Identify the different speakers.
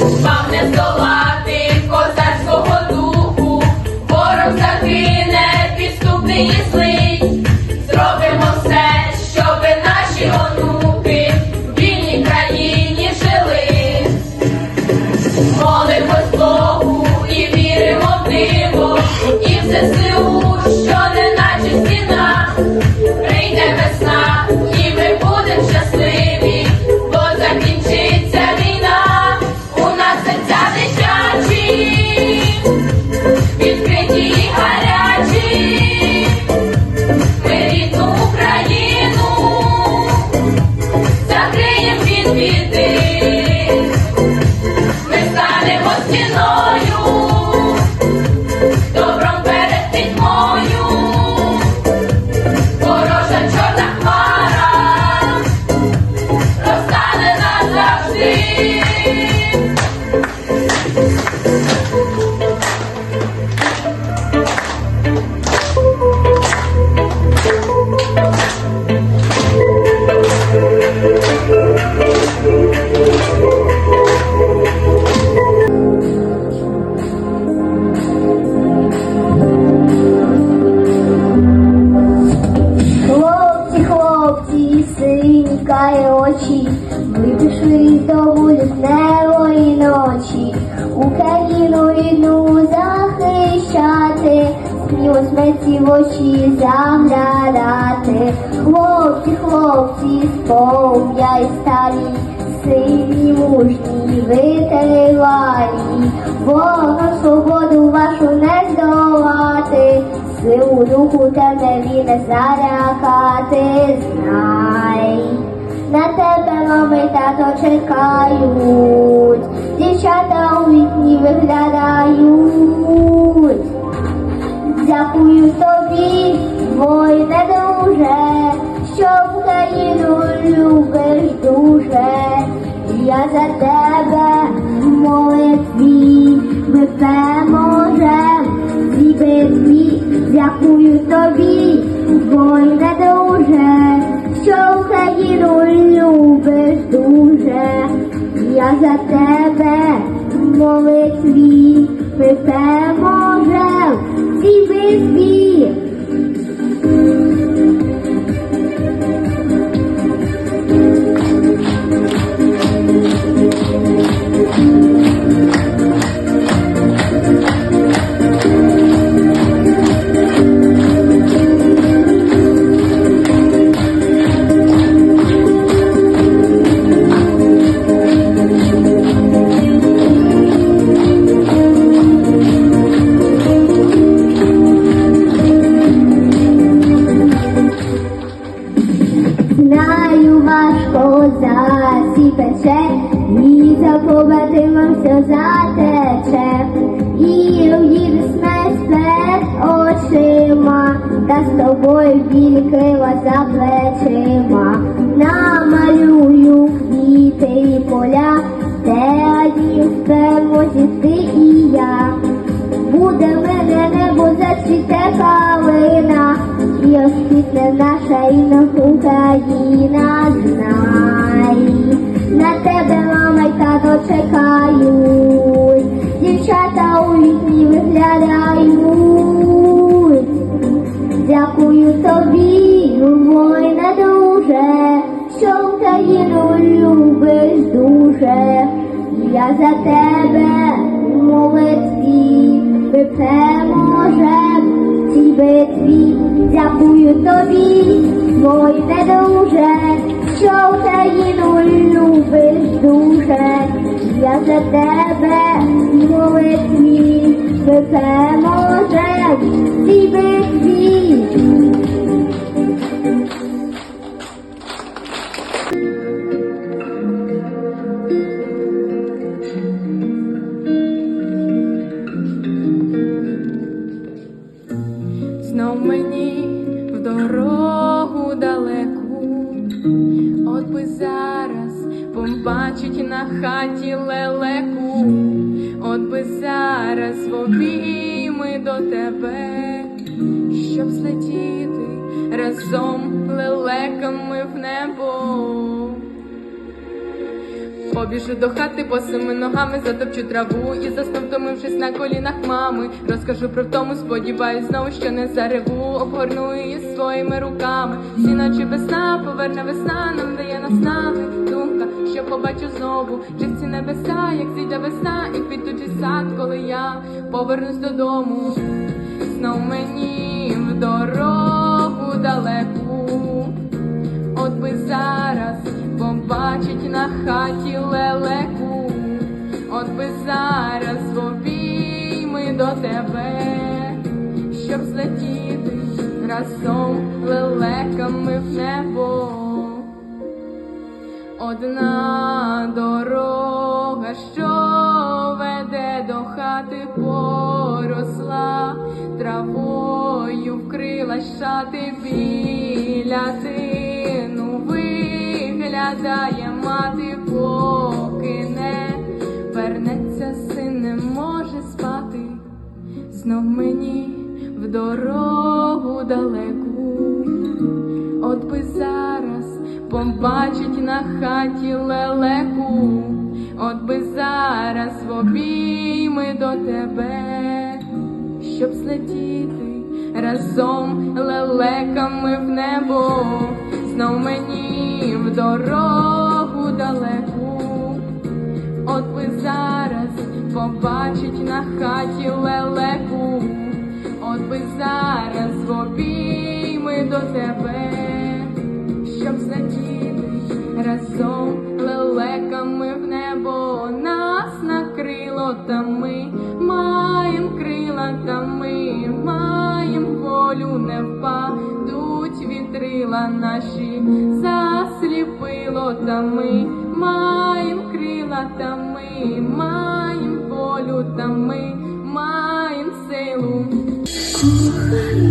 Speaker 1: вам не козацького духу, ворог загине, підступний і. В очі заглядати. Хлопці, хлопці, з полум'я і сталі, сильні, мужні, витривалі, Бога свободу вашу не здолати, силу духу темневі не залякати, знай. На тебе мами тато чекають, Дякую тобі, воїне дуже, що Україну любиш дуже. Я за тебе молитві ми переможем ці битві. Очима, та з тобою білі крила за плечима, намалюю квіти і поля, де одні ти і я. Буде в мене небо зацвіте калина, і освітне наша і Україна, за тебе молитві, ми переможем в цій битві. Дякую тобі, воїне друже, що Україну любиш дуже. Я за тебе молитві, ми переможем в цій битві.
Speaker 2: От би зараз побачить на хаті лелеку, от би зараз в обійми до тебе, щоб злетіти разом лелеками в небо. Побіжу до хати босими ногами, затопчу траву і засну втомившись на колінах мами. Розкажу про втому, сподіваюсь, знову, що не зареву, обгорну її своїми руками. Всі ночі без поверне весна, нам дає наснаги. Думка, що побачу знову, чисті небеса, як зійде весна, і квітучий сад, коли я повернусь додому. Знов мені разом лелеками в небо. Одна дорога, що веде до хати, поросла, травою вкрила шати біля тину виглядає мати, поки не вернеться син, не може спати, знов мені в дорогу далеку. От би зараз побачить на хаті лелеку, от би зараз в обійми до тебе, щоб злетіти разом лелеками в небо, знов мені в дорогу далеку. От ви зараз побачить на хаті зараз в обійми до тебе, щоб злетіти разом лелеками в небо. Нас накрило, та ми маєм крила, та ми маєм волю, не впадуть вітрила наші, засліпило, та ми маєм крила, та ми маєм волю, та ми
Speaker 3: Thank you.